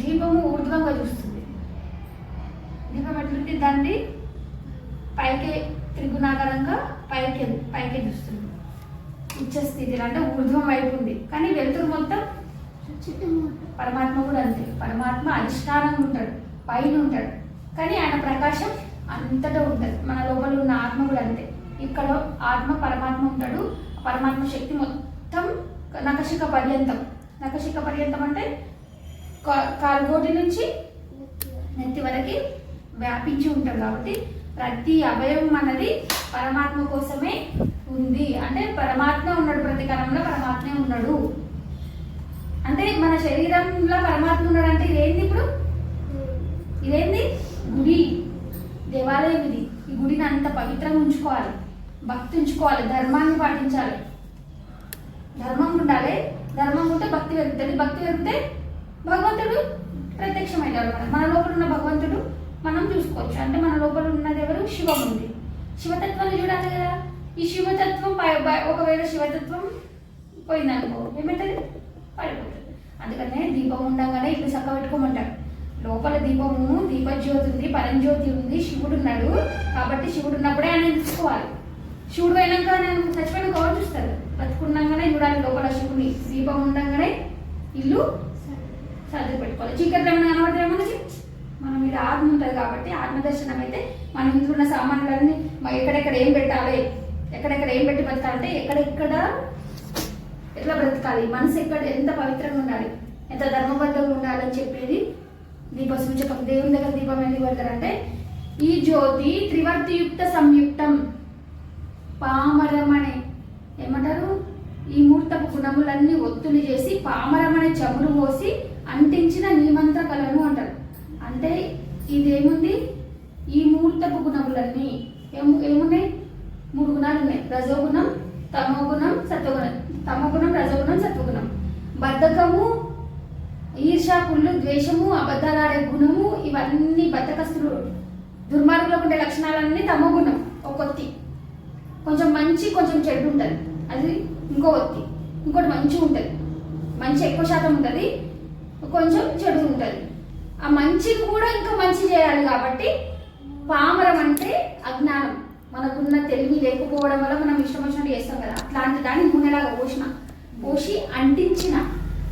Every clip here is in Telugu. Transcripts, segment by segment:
దీపము ఊర్ధ్వంగా చూస్తుంది. దీపం ఎట్లుంది దాన్ని పైకి త్రిగుణాకారంగా పైకి పైకి చూస్తుంది. ఉచ్చ స్థితిలో అంటే ఊర్ధ్వం వైపు ఉంది. కానీ వెలుతురు మొత్తం పరమాత్మ కూడా అంతే. పరమాత్మ అధిష్టానంగా ఉంటాడు పైన ఉంటాడు. కానీ ఆయన ప్రకాశం అంతటా ఉంటుంది మన లోపల ఉన్న ఆత్మ కూడా అంతే. ఇక్కడ ఆత్మ పరమాత్మ ఉంటాడు. పరమాత్మ శక్తి మొత్తం నకశిక పర్యంతం. నకశిక పర్యంతం అంటే కాలుగోటి నుంచి నెత్తి వరకు వ్యాపించి ఉంటాం కాబట్టి ప్రతి అవయవం అన్నది పరమాత్మ కోసమే ఉంది. అంటే పరమాత్మ ఉన్నాడు ప్రతి కణంలో పరమాత్మే ఉన్నాడు. అంటే మన శరీరంలో పరమాత్మ ఉన్నాడు అంటే ఇదేంది ఇప్పుడు? ఇదేంది? గుడి. దేవాలయం ఇది. ఈ గుడిని అంత పవిత్రంగా ఉంచుకోవాలి. భక్తి ఉంచుకోవాలి. ధర్మాన్ని పాటించాలి. ధర్మం ఉండాలి. ధర్మం ఉంటే భక్తి పెరుగుతుంది. భక్తి పెరిగితే భగవంతుడు ప్రత్యక్షమవుతాడు మన. లోపల ఉన్న భగవంతుడు మనం చూసుకోవచ్చు. అంటే మన లోపల ఉన్నది ఎవరు? శివం ఉంది. శివతత్వాన్ని చూడాలి కదా. ఈ శివతత్వం పై- ఒకవేళ శివతత్వం పోయిందనుకో ఏమవుతుంది? పడిపోతుంది. అందుకనే దీపం ఉండగానే ఇల్లు చక్క పెట్టుకోమంటారు. లోపల దీపము దీపజ్యోతి ఉంది పరంజ్యోతి ఉంది శివుడు ఉన్నాడు. కాబట్టి శివుడు ఉన్నప్పుడే ఆయన తీసుకోవాలి శివుడు అయినాక నేను చచ్చిపోయిన కవర్ చూస్తారు? బతుకున్నాగానే చూడాలి లోపల శివుని. దీపం ఉండగానే ఇల్లు సర్ది పెట్టుకోవాలి. చీకటి ఏమైనా కనబడితే మనకి మనం మీద ఆత్మ ఉంటుంది కాబట్టి ఆత్మదర్శనం అయితే మన ఇంట్లో ఉన్న సామాన్లన్నీ ఎక్కడెక్కడ ఏం పెట్టాలి ఎక్కడెక్కడ ఏం పెట్టి బతకాలంటే ఎక్కడెక్కడ ఎట్లా బ్రతకాలి మనసు ఎక్కడ ఎంత పవిత్రంగా ఉండాలి ఎంత ధర్మబద్ధంగా ఉండాలని చెప్పేది దీప సూచకం దేవుని దగ్గర దీపం ఎందుకు పెడతారంటే ఈ జ్యోతి త్రివర్తియుక్త సంయుక్తం. పామరమనే ఏమంటారు? ఈ మూర్తపు గుణములన్నీ ఒత్తులు చేసి పామరమనే చమురు పోసి అంటించిన నీమంత్ర కలను అంటారు. అంటే ఇదేముంది? ఈ మూర్తపు గుణములన్నీ. ఏము ఏమున్నాయి? మూడు గుణాలు ఉన్నాయి రజోగుణం తమోగుణం సత్వగుణం. తమోగుణం రజోగుణం సత్వగుణం. బద్ధకము ఈర్షా కుళ్ళు ద్వేషము అబద్ధాలాడే గుణము ఇవన్నీ బద్ధకస్తులు దుర్మార్గులకు ఉండే లక్షణాలన్నీ తమోగుణం. ఒక ఒత్తి. కొంచెం మంచి కొంచెం చెడు ఉంటుంది. అది ఇంకో ఒత్తి. ఇంకోటి మంచి ఉంటుంది మంచి ఎక్కువ శాతం ఉంటుంది. కొంచెం చెడు ఉంటుంది. ఆ మంచిని కూడా ఇంకా మంచి చేయాలి కాబట్టి పామరం అంటే అజ్ఞానం. మనకున్న తెలివి లేకపోవడం వల్ల మనం ఇష్టం వచ్చినట్టు చేస్తాం కదా. అట్లాంటి దాన్ని నూనెలాగా పోసిన పోసి అంటించిన.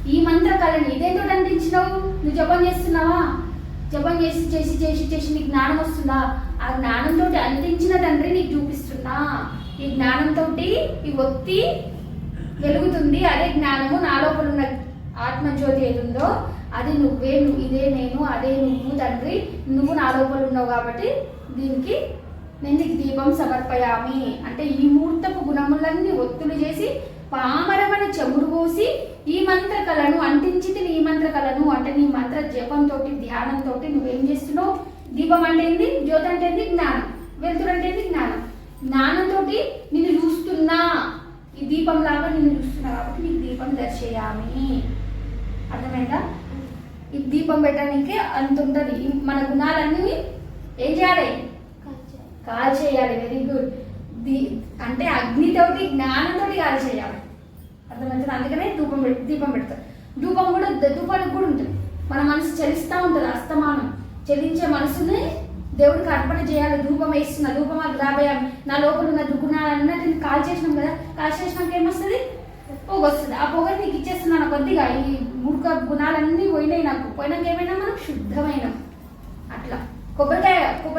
ఈ మంత్ర కళని ఇదేంతో అంటించినావు? నువ్వు జపం చేస్తున్నావా? జపం చేసి చేసి చేసి చేసి నీకు జ్ఞానం వస్తుందా? ఆ జ్ఞానంతో అంటించిన తండ్రి నీకు చూపిస్తున్నా. ఈ జ్ఞానంతో ఈ ఒత్తి వెలుగుతుంది. అదే జ్ఞానము నా లోపల ఉన్న ఆత్మజ్యోతి ఏది ఉందో అది నువ్వే నువ్వు ఇదే నేను అదే నువ్వు తండ్రి నువ్వు నా లోపల ఉన్నావు కాబట్టి దీనికి నేను నీకు దీపం సమర్పయామి. అంటే ఈ ముహూర్తపు గుణములన్నీ ఒత్తులు చేసి పామరమని చెమురు పోసి ఈ మంత్ర కళను అంటించి ఈ మంత్ర కళను అంటే నీ మంత్ర జపంతో ధ్యానంతో నువ్వేం చేస్తున్నావు? దీపం అంటే ఏంది? జ్యోతి అంటే ఏంది? జ్ఞానం. వెలుతురు అంటే ఏంది? జ్ఞానం. జ్ఞానంతో నిన్ను చూస్తున్నా. ఈ దీపం లాగా నిన్ను చూస్తున్నా కాబట్టి నీకు దీపం దర్శయామి. అర్థమైందా? ఈ దీపం పెట్టడానికి అంత ఉంటుంది. మన గుణాలన్నీ ఏం చేయాలి? కాల్ చేయాలి వెరీ గుడ్ దీ అంటే అగ్నితోటి జ్ఞానంతోటి కాల్ చేయాలి అర్థమవుతుంది? అందుకనే ధూపం పెట్ దీపం పెడతారు. ధూపం కూడా ద- ధూపానికి కూడా ఉంటుంది. మన మనసు చలిస్తూ ఉంటుంది అస్తమానం. చలించే మనసుని దేవుడికి అర్పణ చేయాలి. ధూపం వేస్తున్నా ధూపం గ్రాభయామి నా లోపల ఉన్న దుగుణాలన్నిటిని కాల్ చేసినాం కదా. కాల్ చేసినాక ఏమొస్తుంది? పొగ వస్తుంది ఆ పొగ నీకు కొద్దిగా ఈ ముడుక గుణాలన్నీ పోయినాయి నాకు. పోయినాక ఏమైనా మనం శుద్ధమైన. అట్లా. కొబ్బరికాయ కొబ్బరి